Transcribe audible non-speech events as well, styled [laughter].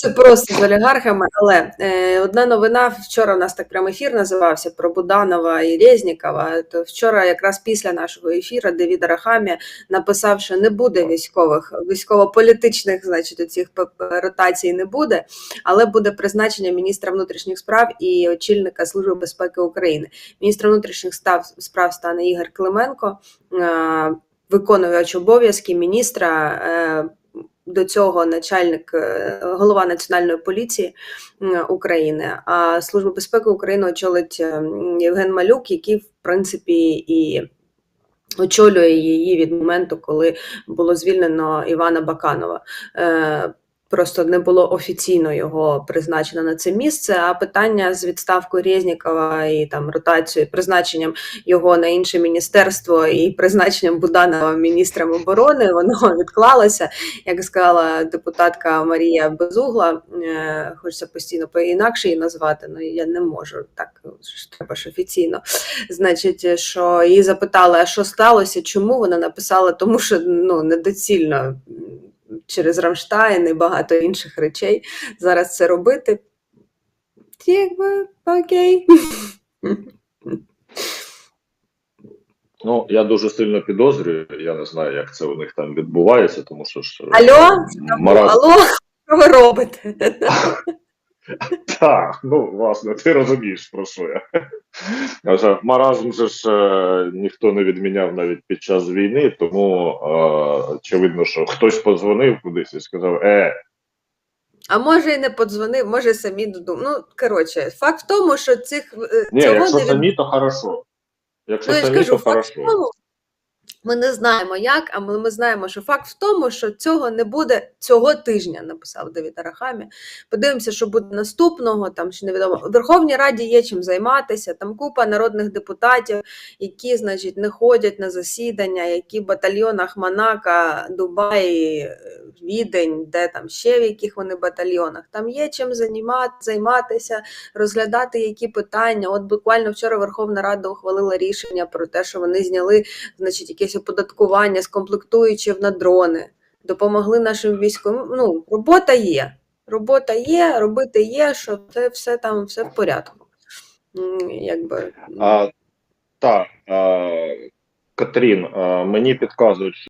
все просто з олігархами, але е, одна новина вчора у нас так прям ефір називався про Буданова і Резнікова. То вчора, якраз після нашого ефіру, Девід Арахамія написав, що не буде військових, військово-політичних, значить, цих ротацій не буде, але буде призначення міністра внутрішніх справ і очільника Служби безпеки України. Міністром внутрішніх справ стане Ігор Клименко, е, виконувач обов'язки міністра. Е, до цього начальник е, голова національної поліції України. А служба безпеки України очолить е, Євген Малюк, який в принципі і очолює її від моменту, коли було звільнено Івана Баканова. Просто не було офіційно його призначено на це місце. А питання з відставкою Резнікова і там ротацією, призначенням його на інше міністерство і призначенням Буданова міністром оборони, воно [laughs] відклалося. Як сказала депутатка Марія Безугла, е, хочеться постійно по-інакше її назвати, але я не можу так. Треба ж офіційно. Значить, що її запитали, а що сталося, чому вона написала, тому що ну недоцільно через Рамштайн і багато інших речей зараз це робити. Якби окей. Ну, я дуже сильно підозрюю, я не знаю, як це у них там відбувається, тому що ж. е, Алло? Мараз... Алло, що ви робите? [laughs] Так, ну власне, ти розумієш про що я. Маразм же ж е, ніхто не відміняв навіть під час війни, тому е, очевидно, що хтось подзвонив кудись і сказав: е, А може і не подзвонив, може самі додумали. Ну, коротше, факт в тому, що цих е, ні, цього якщо не від- самі, то хорошо. Якщо Ну, я ж самі, кажу, то факт в хорошо. тому, ми не знаємо як, а ми, ми знаємо, що факт в тому, що цього не буде цього тижня, написав Давід Арахамі. Подивимося, що буде наступного, там ще невідомо. У Верховній Раді є чим займатися, там купа народних депутатів, які, значить, не ходять на засідання, які в батальйонах Монако, Дубаї, Відень, де там ще в яких вони батальйонах. Там є чим займати, займатися, розглядати які питання. От буквально вчора Верховна Рада ухвалила рішення про те, що вони зняли значить, якесь оподаткування з комплектуючих на дрони, допомогли нашим військовим. Ну, робота є. Робота є, робити є, що це все там все в порядку. Якби. А, так, Катрін, мені підказують,